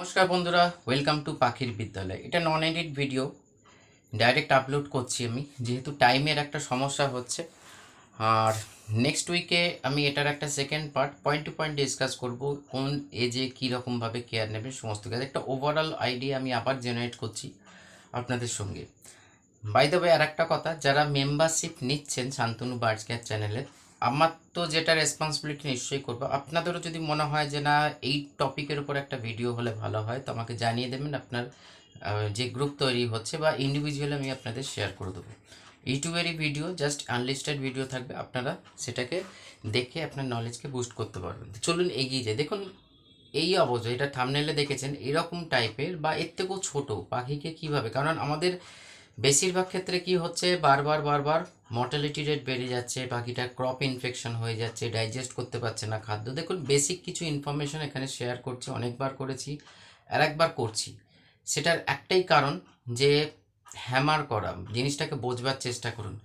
নমস্কার বন্ধুরা welcome to পাখির বিদ্যালয়। এটা non edit video direct upload করছি আমি। যেহেতু টাইমের একটা সমস্যা হচ্ছে। আর নেক্সট উইকে আমি এটার একটা second part point to point discuss করব। কোন এজে কীরকমভাবে কেয়ার নেবে, সমস্ত কিছু। একটা ওভারঅল আইডিয়া আমি আবার জেনারেট করছি আপনাদের সঙ্গে। বাই দ্য আর একটা কথা, যারা মেম্বারশিপ নিচ্ছেন শান্তনু বার্ডস কেয়ার চ্যানেলে আমার তো যেটা রেসপন্সিবিলিটি নিশ্চয়ই করব। আপনাদেরও যদি মনে হয় যে, না, এই টপিকের উপর একটা ভিডিও হলে ভালো হয়, তো আমাকে জানিয়ে দেবেন। আপনার যে গ্রুপ তৈরি হচ্ছে বা ইন্ডিভিজুয়ালি আমি আপনাদের শেয়ার করে দেবো। ইউটিউবেরই ভিডিও জাস্ট আনলিস্টেড ভিডিও থাকবে। আপনারা সেটাকে দেখে আপনার নলেজকে বুস্ট করতে পারবেন। চলুন এগিয়ে যাই। দেখুন, এই অবস্থা এটা থামনেলে দেখেছেন, এরকম টাইপের বা এর থেকেও ছোটো পাখিকে কীভাবে? কারণ আমাদের বেশিরভাগ ক্ষেত্রে কি হচ্ছে? বারবার বারবার মর্টালিটি রেট বেড়ে যাচ্ছে পাখিটা ক্রপ ইনফেকশন হয়ে যাচ্ছে ডাইজেস্ট করতে পারছে না খাদ্য। দেখুন বেসিক কিছু ইনফরমেশন এখানে শেয়ার করছি, অনেকবার করেছি, আর একবার করছি। সেটার একটাই কারণ যে হ্যামার করা, জিনিসটাকে বোঝবার চেষ্টা করুন।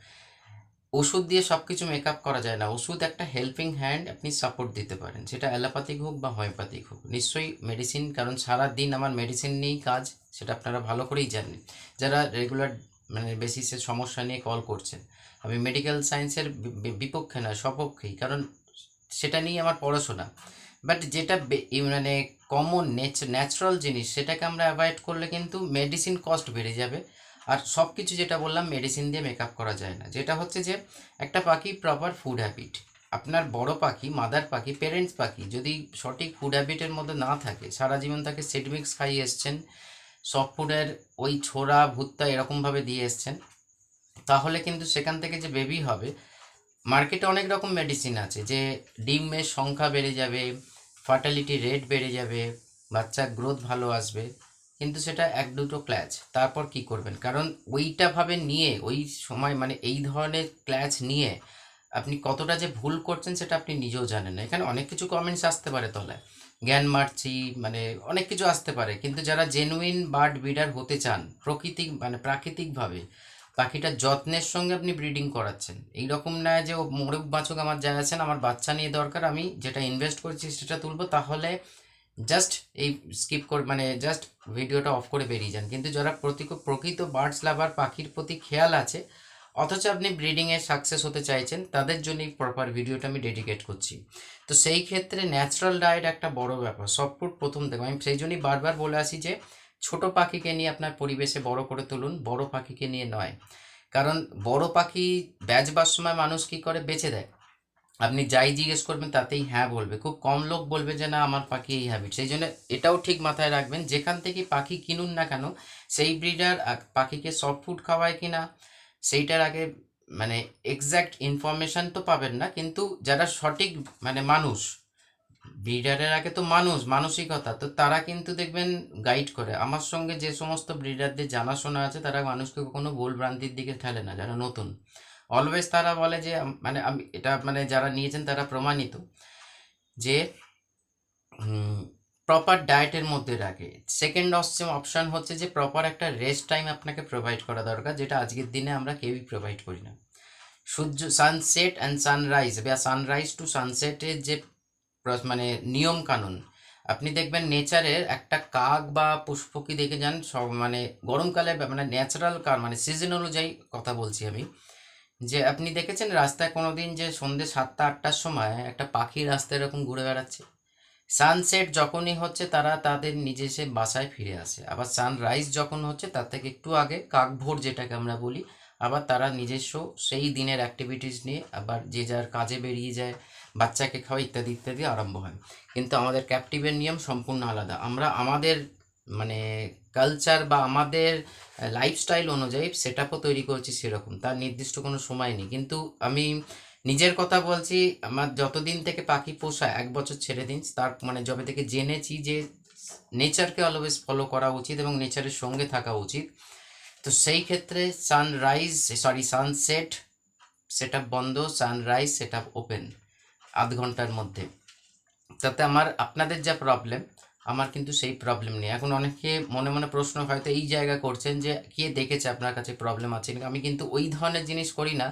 ওষুধ দিয়ে সব কিছু মেকআপ করা যায় না। ওষুধ একটা হেল্পিং হ্যান্ড আপনি সাপোর্ট দিতে পারেন। সেটা অ্যালোপ্যাথিক হোক বা হোমিওপ্যাথিক হোক। নিশ্চয়ই মেডিসিন কারণ সারা দিন আমার মেডিসিন নিয়েই কাজ, সেটা আপনারা ভালো করেই জানেন। যারা রেগুলার মানে বেসিসে সমস্যা নিয়ে কল করছেন, আমি মেডিকেল সায়েন্সের বিপক্ষে না সপক্ষেই কারণ সেটা নিয়ে আমার পড়াশোনা। বাট যেটা মানে কমন ন্যাচারাল জিনিস, সেটাকে আমরা অ্যাভয়েড করলে কিন্তু মেডিসিন কস্ট বেড়ে যাবে। আর সব কিছু যেটা বললাম মেডিসিন দিয়ে মেকআপ করা যায় না। যেটা হচ্ছে যে, একটা পাখি প্রপার ফুড হ্যাবিট আপনার বড় পাখি মাদার পাখি পেরেন্টস পাখি যদি সঠিক ফুড হ্যাবিটের মধ্যে না থাকে, সারা জীবন তাকে সেটমিক্স খাইয়ে এসছেন সফট ফুডের ওই ছোড়া ভুত্তা এরকমভাবে দিয়ে এসছেন, তাহলে কিন্তু সেখান থেকে যে বেবি হবে মার্কেটে অনেক রকম মেডিসিন আছে যে ডিমের সংখ্যা বেড়ে যাবে ফার্টালিটি রেট বেড়ে যাবে, বাচ্চার গ্রোথ ভালো আসবে। কিন্তু সেটা এক দুটো ক্ল্যাচ তারপর কি করবেন? কারণ ওইটা ভাবে নিয়ে, ওই সময় মানে এই ধরনের ক্ল্যাচ নিয়ে আপনি কতটা যে ভুল করছেন সেটা আপনি নিজেও জানেন না। এখানে অনেক কিছু কমেন্টস আসতে পারে তলায়। জ্ঞান মারছি মানে অনেক কিছু আসতে পারে। কিন্তু যারা জেনুইন বার্ড ব্রিডার হতে চান, প্রকৃতিক মানে প্রাকৃতিকভাবে, পাখিটার যত্নের সঙ্গে আপনি ব্রিডিং করাচ্ছেন। এই রকম না যে ও মোরগ বাছক আমার যা আছেন আমার বাচ্চা নিয়ে দরকার, আমি যেটা ইনভেস্ট করছি সেটা তুলবো, তাহলে জাস্ট এই স্কিপ করে মানে জাস্ট ভিডিওটা অফ করে বেরিয়ে যান। কিন্তু যারা প্রতি, প্রকৃত বার্ডস লাভার পাখির প্রতি খেয়াল আছে, অথচ আপনি ব্রিডিংয়ে সাকসেস হতে চাইছেন, তাদের জন্য এই প্রপার ভিডিওটা আমি ডেডিকেট করছি। তো সেই ক্ষেত্রে ন্যাচারাল ডায়েট একটা বড় ব্যাপার। সব ফুড প্রথম থেকে আমি সেই জন্যই বারবার বলে আসি যে, ছোট পাখিকে নিয়ে আপনার পরিবেশে বড় করে তুলুন, বড় পাখিকে নিয়ে নয়। কারণ বড় পাখি বেচবার সময় মানুষ কি করে? বেচে দেয়। আপনি যাই জিজ্ঞেস করবেন তাতেই হ্যাঁ বলবে। খুব কম লোক বলবে যে, না, আমার পাখি এই হ্যাবিট সেই জন্য এটাও ঠিক মাথায় রাখবেন, যেখান থেকে পাখি কিনুন না কেন, সেই ব্রিডার পাখিকে সফট ফুড খাওয়ায় কি না, সেইটার আগে মানে এক্স্যাক্ট ইনফরমেশন তো পাবেন না, কিন্তু যারা সঠিক মানে মানুষ, ব্রিডারের আগে তো মানুষ, মানসিকতা, তো তারা কিন্তু দেখবেন গাইড করে। আমার সঙ্গে যে সমস্ত ব্রিডারদের জানাশোনা আছে, তারা মানুষকে কখনো ভুল ভ্রান্তির দিকে ঠেলে না, যারা নতুন। অলওয়েজ তারা বলে যে মানে আমি, এটা মানে যারা নিয়েছেন তারা প্রমাণিত যে প্রপার ডায়েটের মধ্যে রাখে। সেকেন্ড অপশন হচ্ছে যে প্রপার একটা রেস্ট টাইম আপনাকে প্রোভাইড করা দরকার, যেটা আজকের দিনে আমরা কেউই প্রোভাইড করি না। সূর্য সানসেট অ্যান্ড সানরাইজ বা সানরাইজ টু সানসেটের যে মানে নিয়ম কানুন। আপনি দেখবেন নেচারের একটা কাক বা পুষ্পকি দেখে যান, সব মানে গরমকালে মানে ন্যাচারাল কার মানে সিজন অনুযায়ী কথা বলছি আমি। যে আপনি দেখেছেন রাস্তায় কোনো দিন যে সন্ধ্যে সাতটা, আটটার সময় একটা পাখি রাস্তায় এরকম ঘুরে বেড়াচ্ছে? সানসেট যখনই হচ্ছে তারা তাদের নিজেসে বাসায় ফিরে আসে। আবার সানরাইজ যখন হচ্ছে তার থেকে একটু আগে কাকভোর যেটাকে আমরা বলি, আবার তারা নিজস্ব সেই দিনের অ্যাক্টিভিটিস নিয়ে আবার যে যার কাজে বেরিয়ে যায়, বাচ্চাকে খাওয়া ইত্যাদি ইত্যাদি আরম্ভ হয়। কিন্তু আমাদের ক্যাপটিভের নিয়ম সম্পূর্ণ আলাদা। আমরা আমাদের মানে কালচার বা আমাদের লাইফস্টাইল অনুযায়ী সেট আপও তৈরি করছি সেরকম। তার নির্দিষ্ট কোনো সময় নেই। কিন্তু আমি নিজের কথা বলছি, আমার যতদিন থেকে পাখি পোষা এক বছর ছেড়ে দিন, তার মানে যবে থেকে জেনেছি যে নেচারকে অলওয়েজ ফলো করা উচিত এবং নেচারের সঙ্গে থাকা উচিত। তো সেই ক্ষেত্রে সানরাইজ সরি সানসেট সেটা বন্ধ সানরাইজ সেটা ওপেন আধ ঘণ্টার মধ্যে। তাতে আমার, আপনাদের যা প্রবলেম আমার কিন্তু সেই প্রবলেম নেই। এখন অনেকে মনে মনে প্রশ্ন হয়তো এই জায়গা করছেন যে, কে দেখেছে আপনার কাছে প্রবলেম আছে? আমি কিন্তু ওই ধরনের জিনিস করি না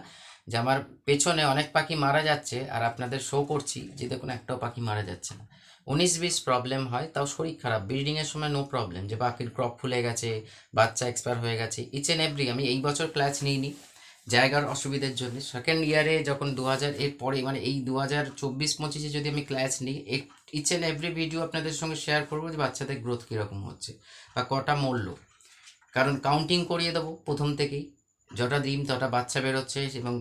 যে, আমার পেছনে অনেক পাখি মারা যাচ্ছে আর আপনাদের শো করছি যে, দেখুন একটাও পাখি মারা যাচ্ছে না। উনিশ বিশ প্রবলেম হয়, তাও শরীর খারাপ। ব্রিডিংয়ের সময় নো প্রবলেম যে বাকির ক্রপ ফুলে গেছে, বাচ্চা এক্সপায়ার হয়ে গেছে ইচ অ্যান্ড এভরি আমি এই বছর ক্লাস নিইনি। জায়গার অসুবিধার জন্য। সেকেন্ড ইয়ারে যখন দু হাজার এর পরে মানে এই দু হাজার চব্বিশ পঁচিশে যদি আমি ক্লাস নিই ইচ অ্যান্ড এভরি ভিডিও আপনাদের সঙ্গে শেয়ার করব যে বাচ্চাদের গ্রোথ কীরকম হচ্ছে বা কটা মরল। কারণ কাউন্টিং করিয়ে দেবো প্রথম থেকেই। যটা ডিম তটা বাচ্চা বেরোচ্ছে এবং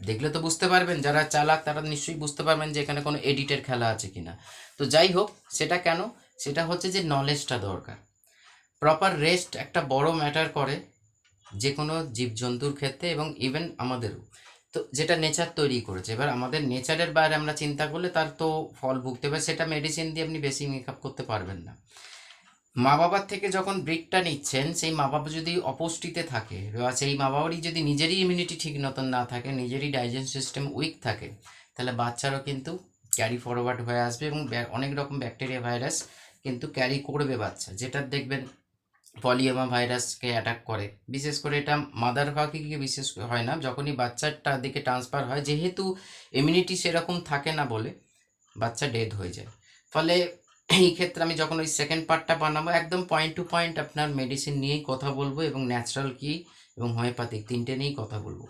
দেখলে তো বুঝতে পারবেন, যারা চালাক তারা নিশ্চয়ই বুঝতে পারবেন যে এখানে কোনো এডিটের খেলা আছে কিনা। তো যাই হোক, সেটা কেন? সেটা হচ্ছে যে নলেজটা দরকার। প্রপার রেস্ট একটা বড় ম্যাটার করে যে কোনো জীবজন্তুর ক্ষেত্রে এবং ইভেন আমাদেরও। তো যেটা নেচার তৈরি করেছে। এবার আমাদের নেচারের বাইরে আমরা চিন্তা করলে তার তো ফল ভুগতে হবে, সেটা মেডিসিন দিয়ে আপনি বেশি মেকআপ করতে পারবেন না। মা বাবার থেকে যখন ব্রিডটা নিচ্ছেন, সেই মা বাবা যদি অপুষ্টিতে থাকে বা সেই মা বাবারই যদি নিজেরই ইমিউনিটি ঠিক মতন না থাকে, নিজেরই ডাইজেশন সিস্টেম উইক থাকে, তাহলে বাচ্চারও কিন্তু ক্যারি ফরওয়ার্ড হয়ে আসবে এবং অনেক রকম ব্যাকটেরিয়া ভাইরাস কিন্তু ক্যারি করবে বাচ্চা। যেটা দেখবেন পলিওমা ভাইরাসকে অ্যাটাক করে। বিশেষ করে এটা মাদার পাখিকে বিশেষ হয় না। যখনই বাচ্চাটার দিকে ট্রান্সফার হয়, যেহেতু ইমিউনিটি সেরকম থাকে না বলে বাচ্চা ডেড হয়ে যায়। ফলে এই ক্ষেত্রে আমি যখন ওই সেকেন্ড পার্টটা বানাবো, একদম পয়েন্ট টু পয়েন্ট আপনার মেডিসিন নিয়েই কথা বলব এবং ন্যাচারাল কি এবং হোমিওপ্যাথিক তিনটে নিয়েই কথা বলব।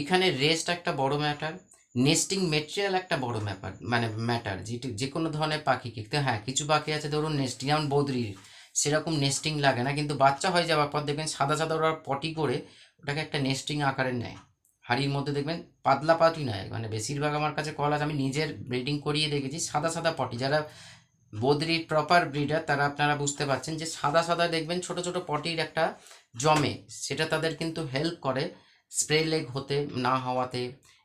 এখানে রেস্ট একটা বড় ম্যাটার নেস্টিং মেটেরিয়াল একটা বড় ব্যাপার মানে ম্যাটার যেটি যে কোনো ধরনের পাখি কিন্তু হ্যাঁ কিছু পাখি আছে, ধরুন নেস্টিং যেমন বদ্রির সেরকম নেস্টিং লাগে না, কিন্তু বাচ্চা হয়ে যাওয়ার পর দেখবেন সাদা সাদা ওরা পটি করে ওটাকে একটা নেস্টিং আকারে নেয়। হাড়ির মধ্যে দেখবেন পাতলা পাটি নয় মানে বেশিরভাগ আমার কাছে কল আছে, আমি নিজের ব্রিডিং করিয়ে দেখেছি, সাদা সাদা পটি যারা বদ্রির প্রপার ব্রিডার তারা আপনারা বুঝতে পারছেন যে সাদা সাদা দেখবেন ছোট ছোট পটির একটা জমে, সেটা তাদের কিন্তু হেল্প করে স্প্রে লেগ হতে না হওয়াতে।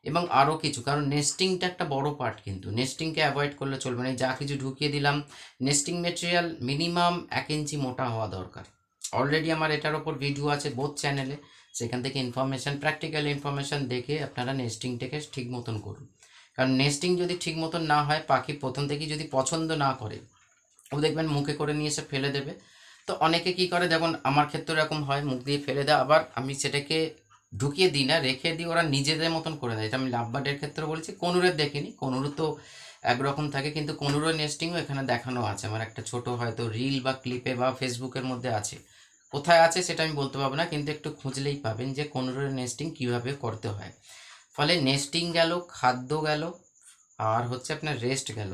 এবং আরও কিছু, কারণ নেস্টিংটা একটা বড় পার্ট কিন্তু। নেস্টিংকে অ্যাভয়েড করলে চলবে না। যা কিছু ঢুকিয়ে দিলাম নেস্টিং মেটেরিয়াল মিনিমাম এক ইঞ্চি মোটা হওয়া দরকার। অলরেডি আমার এটার ওপর ভিডিও আছে বোথ চ্যানেলে সেখান থেকে ইনফরমেশান প্র্যাকটিক্যাল ইনফরমেশান দেখে আপনারা নেস্টিংটাকে ঠিক মতন করুন। কারণ নেস্টিং যদি ঠিক মতন না হয়, পাখি প্রথম থেকেই যদি পছন্দ না করে, ও দেখবেন মুখে করে নিয়ে এসে ফেলে দেবে। তো অনেকে কি করে যেমন আমার ক্ষেত্রে এরকম হয়, মুখ দিয়ে ফেলে দেয় আবার আমি সেটাকে ঢুকিয়ে দিই না, রেখে দিই, ওরা নিজেদের মতন করে দেয়। এটা আমি লাভবার্ডের ক্ষেত্রে বলেছি, কনুরের দেখিনি। কনুরু তো একরকম থাকে, কিন্তু কনুরের নেস্টিংও এখানে দেখানো আছে। আমার একটা ছোট হয়তো রিল বা ক্লিপে বা ফেসবুকের মধ্যে আছে। কোথায় আছে সেটা আমি বলতে পারব না, কিন্তু একটু খুঁজলেই পাবেন যে কনুরের নেস্টিং কীভাবে করতে হয়। ফলে নেস্টিং গেল, খাদ্য গেল, আর হচ্ছে আপনার রেস্ট গেল।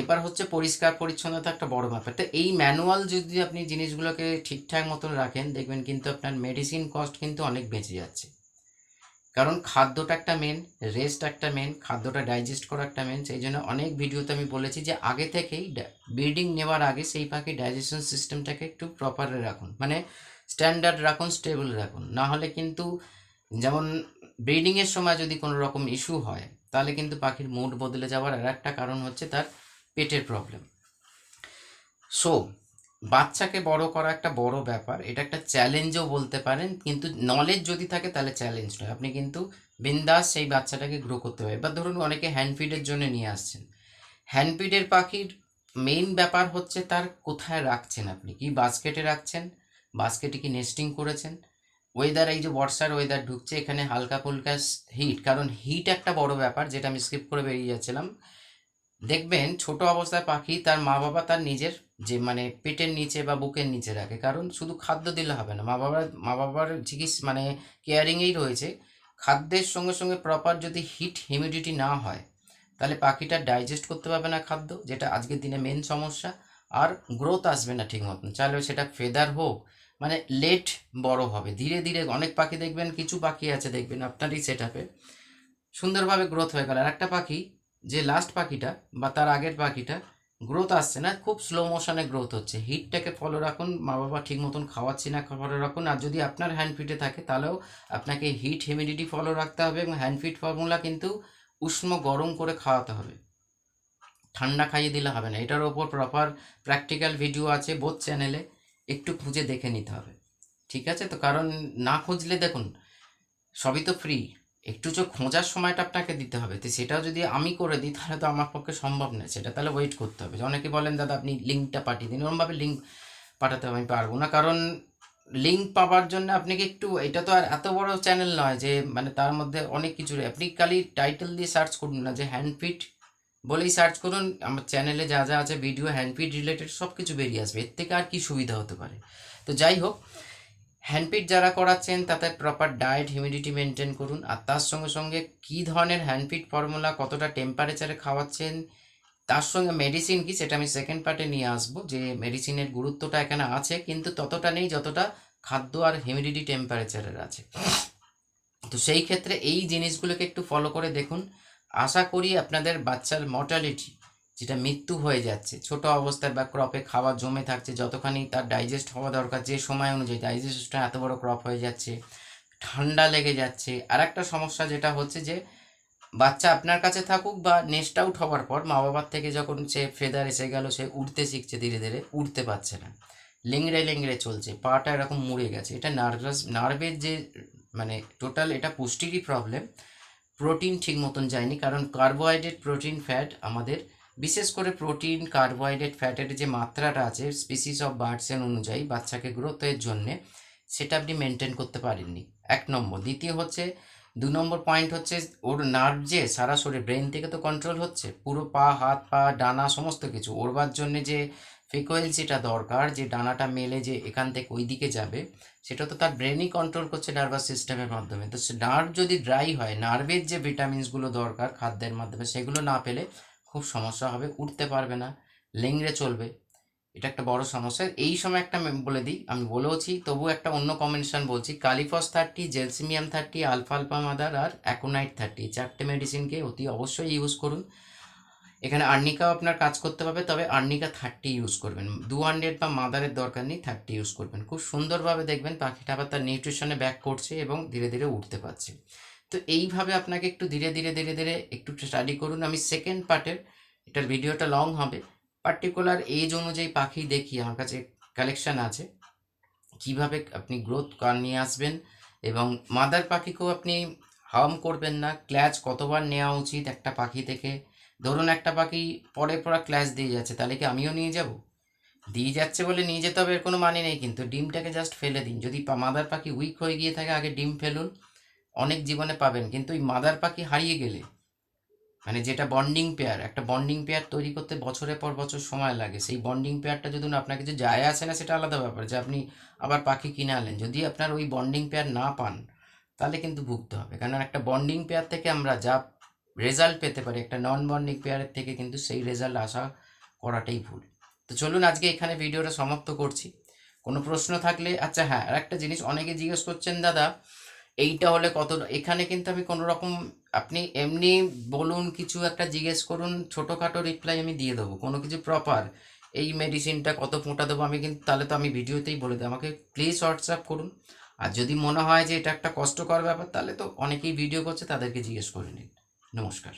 এবার হচ্ছে পরিষ্কার পরিচ্ছন্নতা একটা বড় ব্যাপার। তো এই ম্যানুয়াল যদি আপনি জিনিসগুলোকে ঠিকঠাক মতন রাখেন, দেখবেন কিন্তু আপনার মেডিসিন কস্ট কিন্তু অনেক বেঁচে যাচ্ছে। কারণ খাদ্যটা একটা মেন রেস্ট একটা মেন খাদ্যটা ডাইজেস্ট করা একটা মেন সেই জন্য অনেক ভিডিওতে আমি বলেছি যে আগে থেকেই ব্রিডিং নেওয়ার আগে সেই পাখি ডাইজেশন সিস্টেমটাকে একটু প্রপারে রাখুন। মানে স্ট্যান্ডার্ড রাখুন স্টেবল রাখুন। না হলে কিন্তু যেমন ব্রিডিংয়ের সময় যদি কোনো রকম ইস্যু হয়, তাহলে কিন্তু পাখির মুড বদলে যাওয়ার আর একটা কারণ হচ্ছে তার পেটের প্রবলেম সো বাচ্চাকে বড় করা একটা বড় ব্যাপার। এটা একটা চ্যালেঞ্জও বলতে পারেন, কিন্তু নলেজ যদি থাকে তাহলে চ্যালেঞ্জ নয়। আপনি কিন্তু বিন্দাস সেই বাচ্চাটাকে গ্রো করতে হবে এবার ধরুন অনেকে হ্যান্ডফিডের জন্য নিয়ে আসছেন। হ্যান্ডফিডের পাখির মেইন ব্যাপার হচ্ছে তার কোথায় রাখছেন আপনি? কি বাস্কেটে রাখছেন? বাস্কেটে কি নেস্টিং করেছেন? ওয়েদার এই যে বর্ষার ওয়েদার ঢুকছে, এখানে হালকা ফুলকা হিট কারণ হিট একটা বড় ব্যাপার, যেটা আমি স্কিপ করে বেরিয়ে যাচ্ছিলাম। দেখবেন ছোট অবস্থায় পাখি তার মা বাবা তার নিজের যে মানে পেটের নিচে বা বুকের নিচে রাখে। কারণ শুধু খাদ্য দিলে হবে না মা বাবার মা বাবার চিকিৎসা মানে কেয়ারিংয়েই রয়েছে। খাদ্যের সঙ্গে সঙ্গে প্রপার যদি হিট হিউমিডিটি না হয়, তাহলে পাখিটা ডাইজেস্ট করতে পারবে না খাদ্য, যেটা আজকের দিনে মেন সমস্যা। আর গ্রোথ আসবে না ঠিক মতন চাইলেও সেটা ফেদার হোক মানে লেট বড় হবে। ধীরে ধীরে অনেক পাখি দেখবেন, কিছু পাখি আছে দেখবেন আপনারই সেট আপে সুন্দরভাবে গ্রোথ হয়ে গেল। আর একটা পাখি যে লাস্ট পাখিটা বা তার আগের পাখিটা গ্রোথ আসছে না, খুব স্লো মোশনে গ্রোথ হচ্ছে। হিটটাকে ফলো রাখুন, মা বাবা ঠিক মতন খাওয়াচ্ছি না ফলো রাখুন। আর যদি আপনার হ্যান্ড ফিটে থাকে, তাহলেও আপনাকে হিট হিউমিডিটি ফলো রাখতে হবে এবং হ্যান্ড ফিট ফর্মুলা কিন্তু উষ্ণ গরম করে খাওয়াতে হবে। ঠান্ডা খাইয়ে দিলে হবে না। এটার ওপর প্রপার প্র্যাকটিক্যাল ভিডিও আছে বোধ চ্যানেলে একটু খুঁজে দেখে নিতে হবে। ঠিক আছে? তো কারণ না খুঁজলে দেখুন, সবই তো ফ্রি একটু যে খোঁজার সময়টা আপনাকে দিতে হবে, তো সেটাও যদি আমি করে দিই, তাহলে তো আমার পক্ষে সম্ভব নয় সেটা তাহলে ওয়েট করতে হবে। অনেকে বলেন, দাদা, আপনি লিঙ্কটা পাঠিয়ে দিন। ওরমভাবে লিঙ্ক পাঠাতে আমি পারব না। কারণ লিঙ্ক পাওয়ার জন্য আপনাকে একটু, এটা তো আর এত বড় চ্যানেল নয় যে মানে তার মধ্যে অনেক কিছু আপনি খালি টাইটেল দিয়ে সার্চ করুন না, যে হ্যান্ডফিট বলেই সার্চ করুন। আমার চ্যানেলে যা যা আছে ভিডিও হ্যান্ডপিড রিলেটেড সব কিছু বেরিয়ে আসবে। এর থেকে আর কি সুবিধা হতে পারে? তো যাই হোক হ্যান্ডপিট যারা করাচ্ছেন, তাতে প্রপার ডায়েট হিউমিডিটি মেনটেন করুন। আর তার সঙ্গে সঙ্গে কী ধরনের হ্যান্ডপিট ফর্মুলা কতটা টেম্পারেচারে খাওয়াচ্ছেন, তার সঙ্গে মেডিসিন কি, সেটা আমি সেকেন্ড পার্টে নিয়ে আসব। যে মেডিসিনের গুরুত্বটা এখানে আছে, কিন্তু ততটা নেই যতটা খাদ্য আর হিউমিডিটি টেম্পারেচারের আছে। তো সেই ক্ষেত্রে এই জিনিসগুলোকে একটু ফলো করে দেখুন। আশা করি আপনাদের বাচ্চার মর্টালিটি যেটা মৃত্যু হয়ে যাচ্ছে। ছোট অবস্থায় বা ক্রপে খাবার জমে থাকছে, যতখানি তার ডাইজেস্ট হওয়া দরকার, যে সময় অনুযায়ী ডাইজেস্টটা এত বড় ক্রপ হয়ে যাচ্ছে, ঠান্ডা লেগে যাচ্ছে। আর একটা সমস্যা যেটা হচ্ছে যে, বাচ্চা আপনার কাছে থাকুক বা নেস্ট আউট হওয়ার পর মা বাবার থেকে যখন সে ফেদার এসে গেল, সে উঠতে শিখছে ধীরে ধীরে উঠতে পারছে না। লেংড়ে লেংড়ে চলছে, পাটা এরকম মুড়ে গেছে। এটা নার্ভাস নার্ভের যে মানে টোটাল এটা পুষ্টিরই প্রবলেম প্রোটিন ঠিক মতন যায়নি, কারণ কার্বোহাইড্রেট প্রোটিন ফ্যাট আমাদের বিশেষ করে প্রোটিন, কার্বোহাইড্রেট, ফ্যাটের যে মাত্রাটা আছে স্পিসিস অফ বার্ডসেন অনুযায়ী বাচ্চাকে গ্রোথের জন্যে সেটা আপনি মেনটেন করতে পারেননি। এক নম্বর। দ্বিতীয় হচ্ছে, দু নম্বর পয়েন্ট হচ্ছে, ওর নার্ভ যে সারা শরীর ব্রেন থেকে তো কন্ট্রোল হচ্ছে, পুরো পা, হাত, পা, ডানা, সমস্ত কিছু ওরবার জন্যে যে ফ্রিকোয়েন্সিটা দরকার, যে ডানাটা মেলে যে এখান থেকে ওই দিকে যাবে, সেটা তো তার ব্রেনই কন্ট্রোল করছে নার্ভাস সিস্টেমের মাধ্যমে। তো নার্ভ যদি ড্রাই হয় নার্ভের যে ভিটামিনসগুলো দরকার, খাদ্যের মাধ্যমে, সেগুলো না পেলে খুব সমস্যা হবে, উঠতে পারবে না, লেংড়ে চলবে। এটা একটা বড় সমস্যা। এই সময় একটা বলে দিই, আমি বলেওছি, তবু একটা অন্য কম্বিনেশন বলছি। Kali phos thirty, gelsemium thirty, alpha আলফা মাদার আর অ্যাকোনাইট থার্টি চারটে মেডিসিনকে অতি অবশ্যই ইউজ করুন। এখানে আর্নিকাও আপনার কাজ করতে পারবে, তবে আর্নিকা থার্টি ইউজ করবেন। দু হান্ড্রেড বা মাদারের দরকার নেই, থার্টি ইউজ করবেন। খুব সুন্দরভাবে দেখবেন, পাখিটা আবার তার নিউট্রিশনে ব্যাক করছে এবং ধীরে ধীরে উঠতে পারছে। তো এইভাবে আপনাকে একটু ধীরে ধীরে ধীরে ধীরে একটু স্টাডি করুন। আমি সেকেন্ড পার্টের এটার ভিডিওটা লং হবে। পার্টিকুলার এজ অনুযায়ী পাখি দেখি, আমার কাছে কালেকশন আছে। কীভাবে আপনি গ্রোথ নিয়ে আসবেন এবং মাদার পাখিকেও আপনি হার্ম করবেন না। ক্ল্যাচ কতবার নেওয়া উচিত একটা পাখি থেকে ধরুন একটা পাখি পরে পরে ক্ল্যাচ দিয়ে যাচ্ছে, তাহলে কি আমিও নিয়ে যাব? দিয়ে যাচ্ছে বলে নিয়ে যেতে হবে, এর কোনো মানে নেই। কিন্তু ডিমটাকে জাস্ট ফেলে দিন। যদি মাদার পাখি উইক হয়ে গিয়ে থাকে, আগে ডিম ফেলুন। অনেক জীবনে পাবেন, কিন্তু ওই মাদার পাখি হারিয়ে গেলে। মানে যেটা বন্ডিং পেয়ার একটা বন্ডিং পেয়ার তৈরি করতে বছরের পর বছর সময় লাগে। সেই বন্ডিং পেয়ারটা যদি আপনার কিছু যায় আসে না, সেটা আলাদা ব্যাপার যে আপনি আবার পাখি কিনে আনলেন। যদি আপনার ওই বন্ডিং পেয়ার না পান, তাহলে কিন্তু ভুগতে হবে। কারণ একটা বন্ডিং পেয়ার থেকে আমরা যা রেজাল্ট পেতে পারি, একটা নন বন্ডিং পেয়ারের থেকে কিন্তু সেই রেজাল্ট আশা করাটাই ভুল। তো চলুন আজকে এখানে ভিডিওটা সমাপ্ত করছি। কোনো প্রশ্ন থাকলে আচ্ছা হ্যাঁ আর একটা জিনিস অনেকে জিজ্ঞেস করছেন, দাদা এইটা হলে কত এখানে কিন্তু আমি কোনো রকম, আপনি এমনি বলুন, কিছু একটা জিজ্ঞেস করুন, ছোটোখাটো রিপ্লাই আমি দিয়ে দেবো, কোনো কিছু প্রপার এই মেডিসিনটা কত ফোঁটা দেবো, আমি কিন্তু, তাহলে তো আমি ভিডিওতেই বলে দেবো, আমাকে প্লিজ হোয়াটসঅ্যাপ করুন। আর যদি মনে হয় যে এটা একটা কষ্টকর ব্যাপার, তাহলে তো অনেকেই ভিডিও করছে, তাদেরকে জিজ্ঞেস করে নিন। নমস্কার।